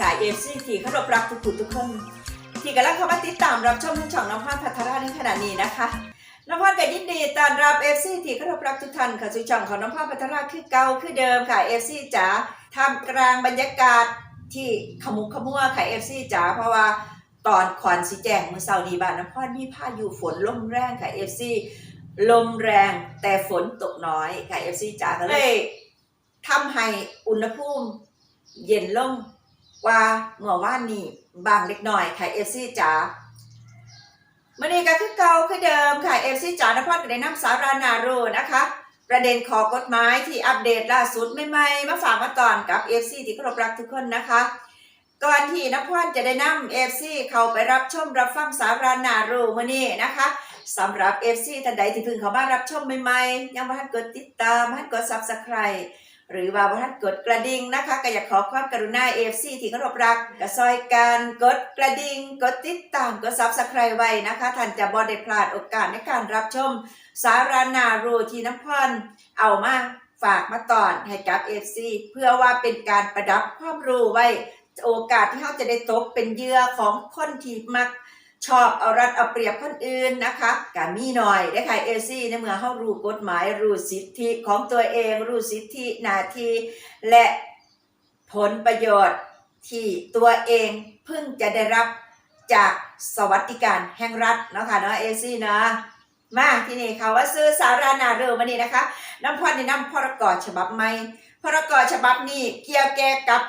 ค่ะเอฟซีที่เคารพรักทุกคนทุกคนที่กำลังเข้ามาติดตามรับชมทั้งช่องน้ำพาพัทราในขณะนี้นะคะน้ำพาก็ยินดีต้อนรับเอฟซีที่เคารพรักทุกท่านค่ะสู่ช่องของน้ำพาพัทราคือเก่าคือเดิมค่ะเอฟซีจ๋าท่ามกลางบรรยากาศที่ขมุกขมัวค่ะเอฟซีจ๋าเพราะว่าตอนขอนสีแจงเมื่อเช้านี้บ้านน้ำพรมีพายุฝนลมแรงค่ะเอฟซีลมแรงแต่ฝนตกน้อยค่ะเอฟซีจ๋าก็เลยทำให้อุณหภูมิเย็นลงก ว่าเมื่อวานนี้บางเล็กน้อยค่ะเอฟซีจ๋ามื่อนี้ก็คือเก่าคือเดิมค่ะเอฟซีจ๋านพรก็ได้นำสารานารูนะคะ ประเด็นขอกฎหมายที่อัปเดตล่าสุดใหม่ๆมาฝากมาตอนกับเอฟซีที่เคารพรักทุกคนนะคะ ก่อนที่นพรจะได้นำเอฟซีเข้าไปรับชมรับฟังสารานารูมื่อนี้นะคะสำหรับเอฟซีท่านใดที่เพิ่งเข้ามารับชมใหม่ๆยังไม่ทันกดติดตามไม่ทันกดซับสไครต์ หรือว่าท่านกดกระดิ่งนะคะ ก็อยากขอความกรุณาเอฟซีที่เคารพรักกระซอยการกดกระดิ่งกดติดตามกดซับสไครต์ไว้นะคะ ท่านจะบ่ได้พลาดโอกาสในการรับชม สารานารูทีน้ำพรเอามาฝากมาตอนให้กับเอฟซีเพื่อว่าเป็นการประดับความรู้ไว้โอกาสที่เขาจะได้ตกเป็นเหยื่อของคนที่มัก ชอบเอารัดเอาเปรียบคนอื่นนะคะกามีหน่อยได้ค่ะเอซี่ในเมื่อเขารู้กฎหมายรู้สิทธิของตัวเองรู้สิทธิหน้าที่และผลประโยชน์ที่ตัวเองเพิ่งจะได้รับจากสวัสดิการแห่งรัฐเนาะค่ะเนาะเอซี่เนาะมาที่นี่ค่ะว่าซื้อสารานาเรือมานี่นะคะน้ำพรในน้ำพรกฉบับใหม่พรกฉบับนี้เกี่ยวแก่กับ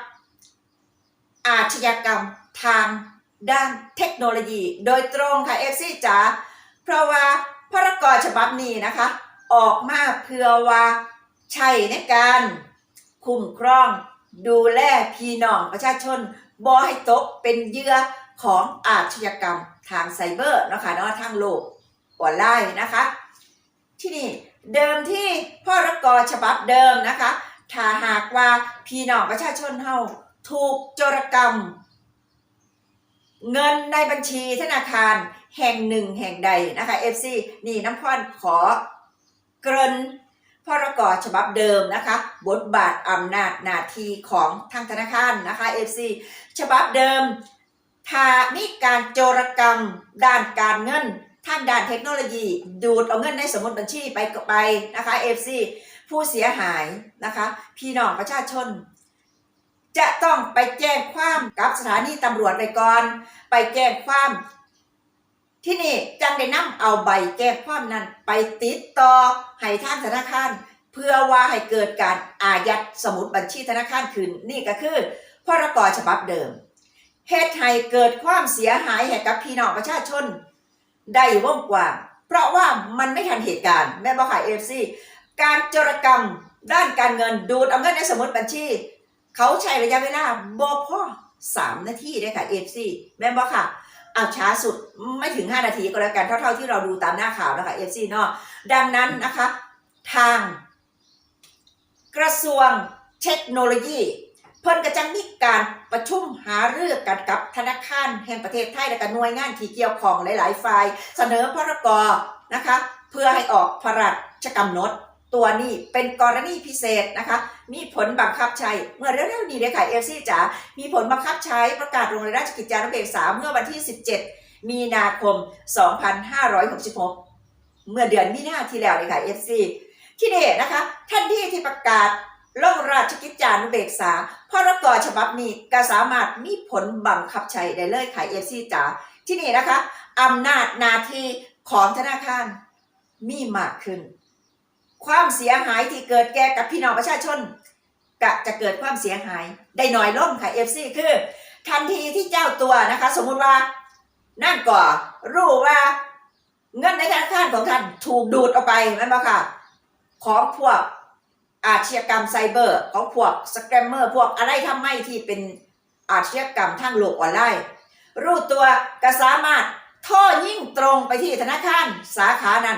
อาชญากรรมทาง ด้านเทคโนโลยี โดยตรงค่ะเอฟซีจ๋าเพราะว่าพรกฉบับนี้นะคะ ออกมาเพื่อว่าใช้ในการคุ้มครองดูแลพี่น้องประชาชนบ่ให้ตกเป็นเหยื่อของอาชญากรรมทางไซเบอร์นะคะเนาะทางโลกออนไลน์นะคะ ที่นี่เดิมที่พรกฉบับเดิมนะคะ ถ้าหากว่าพี่น้องประชาชนเฮาถูกโจรกรรม เงินในบัญชีธนาคารแห่งหนึ่งแห่งใดนะคะ FC นี่น้ำพรขอเกริ่นพรกฉบับเดิมนะคะ บทบาทอำนาจหน้าที่ของทางธนาคารนะคะ FC ฉบับเดิมถ้ามีการโจรกรรมด้านการเงินทางด้านเทคโนโลยี ดูดเอาเงินในสมุดบัญชีไปไปนะคะ FC ผู้เสียหายนะคะ พี่น้องประชาชน จะต้องไปแจ้งความกับสถานีตำรวจไปก่อน ไปแจ้งความ ที่นี่จังได้นำเอาใบแจ้งความนั้น ไปติดต่อให้ท่างธนาคาร เพื่อว่าให้เกิดการอายัดสมุดบัญชีธนาคารขึ้นนี่ก็คือพรกฉบับเดิมเหตุให้เกิดความเสียหายให้กับพี่น้องประชาชน ได้วงกว้าเพราะว่ามันไม่ทันเหตุการณ์แม่บอกขายเอฟซีการจรกรรมด้านการเงินดูดเอาเงินในสมุดบัญชี เขาใช้ระยะเวลาบอพ่อสามนาทีได้ค่ะเอฟซีแม่นบอค่ะเอาช้าสุดไม่ถึง 5 นาทีก็แล้วกันเท่า ๆที่เราดูตามหน้าข่าวนะคะเอฟซีเนาะดังนั้นนะคะ ทาง กระทรวงเทคโนโลยี เพิ่นก็จะมีการประชุมหารือกันกับธนาคารแห่งประเทศไทยและก็หน่วยงานที่เกี่ยวข้องหลาย ๆ ฝ่าย เสนอพรกนะคะ เพื่อให้ออกพระราชกำหนด ตัวนี้เป็นกรณีพิเศษนะคะ มีผลบังคับใช้เมื่อเร็วๆนี้เลยค่ะเอลซี่จ๋ามีผลบังคับใช้ประกาศลงในราชกิจจานุเบกษาเมื่อวันที่ 17 มีนาคม 2566 เมื่อเดือนมีนาที่แล้วเลยค่ะ FC ที่นี่นะคะท่านที่ที่ประกาศลงราชกิจจานุเบกษาพรกฉบับนี้ก็สามารถมีผลบังคับใช้ได้เลยค่ะ FC จ๋าที่นี่นะคะอำนาจนาทีของธนาคารมีมากขึ้น ความเสียหายที่เกิดแก่กับพี่น้องประชาชนกะจะเกิดความเสียหายได้หน้อยลงค่ะ FC คือ ทันทีที่เจ้าตัวนะคะ สมมุติว่านั่นก่อรู้ว่าเงินในธนาคารของท่านถูกดูดออกไปนั่นปะค่ะ ของพวกอาชญากรรมไซเบอร์ ของพวกสแกมเมอร์พวกอะไรทำไม่ที่เป็นอาชญากรรมทางโลกออนไลน์รู้ตัวก็สามารถท่อยิ่งตรงไปที่ธนาคารสาขานั้น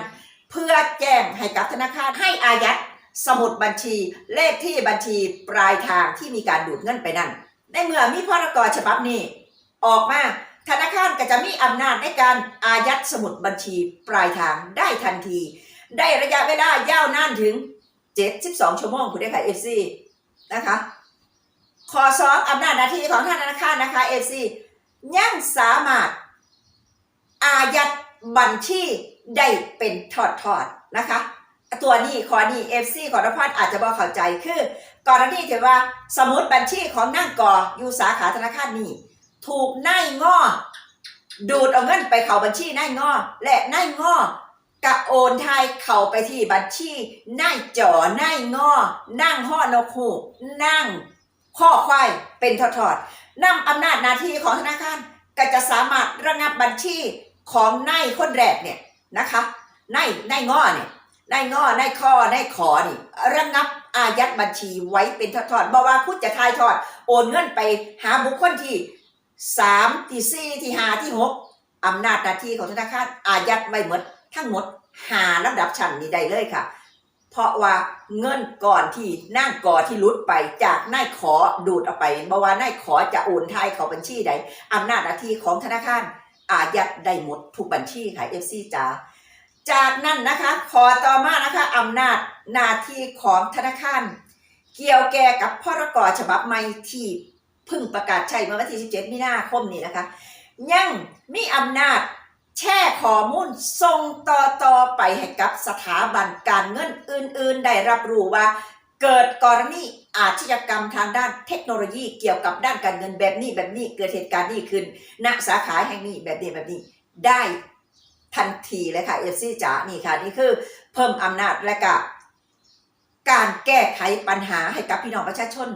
พื่อแจ้งให้กับธนาคารให้อายัดสมุดบัญชีเลขที่บัญชีปลายทางที่มีการดูดเงินไปนั่น ในเมื่อมีพรกฉบับนี้ ออกมาธนาคารก็จะมีอำนาจในการอายัดสมุดบัญชีปลายทางได้ทันที ได้ระยะเวลายาวนานถึง 72 ชั่วโมงคุณได้ค่ะ FC นะคะขอสองอำนาจหน้าที่ของธนาคารนะคะ FC ยังสามารถอายัด บัญชีได้เป็นทอดๆนะคะ ตัวนี้ขอนี้ FC ขอรพัฒอาจจะบอกเข้าใจคือกรณีที่ว่าสมมติบัญชีของนั่งก่ออยู่สาขาธนาคารนี้ ถูกนายง้อดูดเอาเงินไปเข้าบัญชีนายง้อและนายง้อกะโอนทายเข้าไปที่บัญชีนายจ่อนายง้อนั่งห่อนกฮูนั่งข้อควายเป็นทอดๆนำอำนาจหน้าที่ของธนาคารก็จะสามารถระงับบัญชี ของนายคนแรกเนี่ยนะคะนายนายง้อเนี่ยนายง้อนายข้อนายขอนี่ระงับอายัดบัญชีไว้เป็นทอดๆบอกว่าคุณจะทายทอด โอนเงินไปหาบุคคลที่สามที่สี่ที่ห้าที่หกอำนาจหน้าที่ของธนาคารอายัดไว้หมดทั้งหมดหาลำดับชั้นนี้ได้เลยค่ะ เพราะว่าเงินก่อนที่นั่งก่อที่รุดไปจากนายขอดูดออกไปบอกว่านายขอจะโอนทายเขาบัญชีใดอำนาจหน้าที่ของธนาคาร อายัดได้หมดทุกบัญชีค่ะเอฟซีจ๋าจากนั้นนะคะขอต่อมานะคะอำนาจหน้าที่ของธนาคาร เกี่ยวแก่กับพรกฉบับใหม่ที่เพึ่งประกาศใช้เมื่อวันที่ 17 มีนาคมนี้นะคะ ยังมีอำนาจแช่ข้อมูลส่งต่อต่อไปให้กับสถาบันการเงินอื่น ๆ ได้รับรู้ว่าเกิดกรณี อาชญากรรมทางด้านเทคโนโลยีเกี่ยวกับด้านการเงินแบบนี้แบบนี้เกิดเหตุการณ์นี้ขึ้น ณสาขาแห่งนี้แบบนี้แบบนี้ ได้ทันทีเลยค่ะเอฟซีจ๋านี่ค่ะนี่คือเพิ่มอำนาจและก็การแก้ไขปัญหาให้กับพี่น้องประชาชน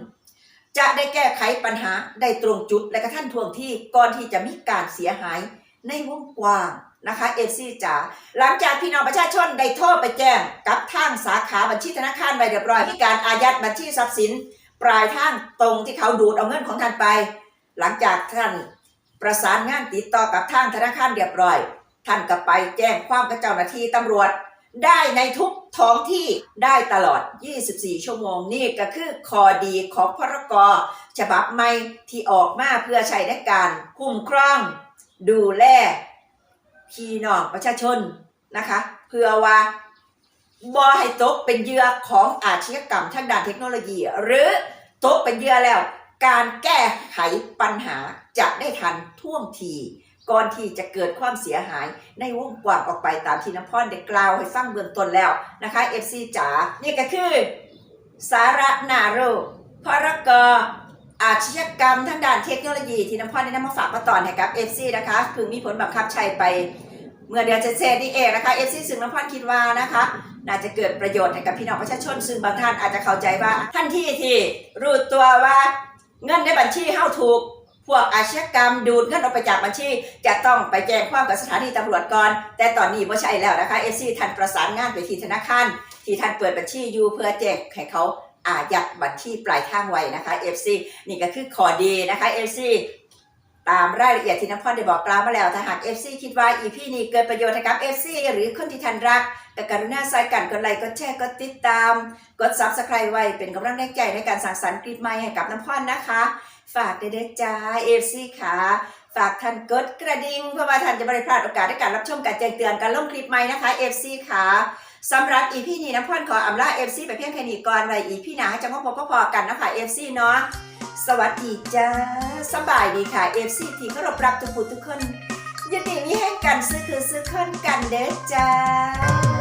จะได้แก้ไขปัญหาได้ตรงจุดและก็ท่านทวงที่ก่อนที่จะมีการเสียหายในวงกว้าง นะคะเอฟซีจ๋าหลังจากพี่น้องประชาชนได้โทรไปแจ้งกับทางสาขาบัญชีธนาคารไว้เรียบร้อยมีการอายัดบัญชีทรัพย์สิน ปลายทางตรงที่เขาดูดเอาเงินของท่านไป หลังจากท่านประสานงานติดต่อกับทางธนาคารเรียบร้อย ท่านก็ไปแจ้งความกับเจ้าหน้าที่ตำรวจ ได้ในทุกท้องที่ได้ตลอด 24 ชั่วโมงนี่ก็คือคอดีของพรกฉบับใหม่ที่ออกมาเพื่อใช้ในการคุ้มครองดูแล พี่น้องประชาชนนะคะ เพื่อว่าบ่ให้ตกเป็นเหยื่อของอาชญากรรมทางด้านเทคโนโลยี หรือตกเป็นเหยื่อแล้ว การแก้ไขปัญหาจะได้ทันท่วงทีก่อนที่จะเกิดความเสียหายในวงกว้างออกไปตามที่น้ำพรได้กล่าวให้ฟังเบื้องต้นแล้วนะคะ FC จ๋านี่ก็คือ สาระนาโรพรกร อาชญากรรมทางด้านเทคโนโลยีที่น้ำพรได้นำมาฝากมาตอนให้กับ FC นะคะเพิ่งมีผลบังคับใช้ไปเมื่อเดือนเศษนี่เองนะคะ FC ซึ่งน้ำพรคิดว่านะคะน่าจะเกิดประโยชน์ให้กับพี่น้องประชาชนซึ่งบางท่านอาจจะเข้าใจว่าท่านที่ที่รู้ตัวว่าเงินในบัญชีเฮาถูกพวกอาชญากรรมดูดเงินออกไปจากบัญชี จะต้องไปแจ้งความกับสถานีตำรวจก่อน แต่ตอนนี้ไม่ใช่แล้วนะคะเอซีท่านประสานงานไปที่ธนาคารที่ท่านเปิดบัญชีอยู่เพื่อแจ้งให้เขา อายัดบัญชีปลายทางไว้นะคะ FC นี่ก็คือขอดีนะคะ FC ตามรายละเอียดที่น้ำพรได้บอกกล่าวมาแล้วถ้าหาก FC คิดว่า EP นี้เกิดประโยชน์ให้กับ FC หรือคนที่ท่านรักก็กรุณาใส่กันกดไลค์กดแชร์กดติดตาม กด Subscribe ไว้เป็นกำลังแรงใจในการสร้างสรรค์คลิปใหม่ให้กับน้ำพรนะคะ ฝากเด้อจ้า FC ค่ะ ฝากท่านกดกระดิ่งเพื่อว่าท่านจะไม่ได้พลาดโอกาสในการรับชมการแจ้งเตือนการลงคลิปใหม่นะคะ FC ค่ะ สำหรับ EP นี้น้ำพรขออำลาเอฟซีไปเพียงแค่นี้ก่อนไว้ EP หน้าจะมาพบพอกันนะคะเอฟซีเนาะสวัสดีจ้าสบายดีค่ะเอฟซีที่เคารพรักทุกผู้ทุกคนยินดีมีให้กันซื้อคือซื้อคนกันเด้อจ้า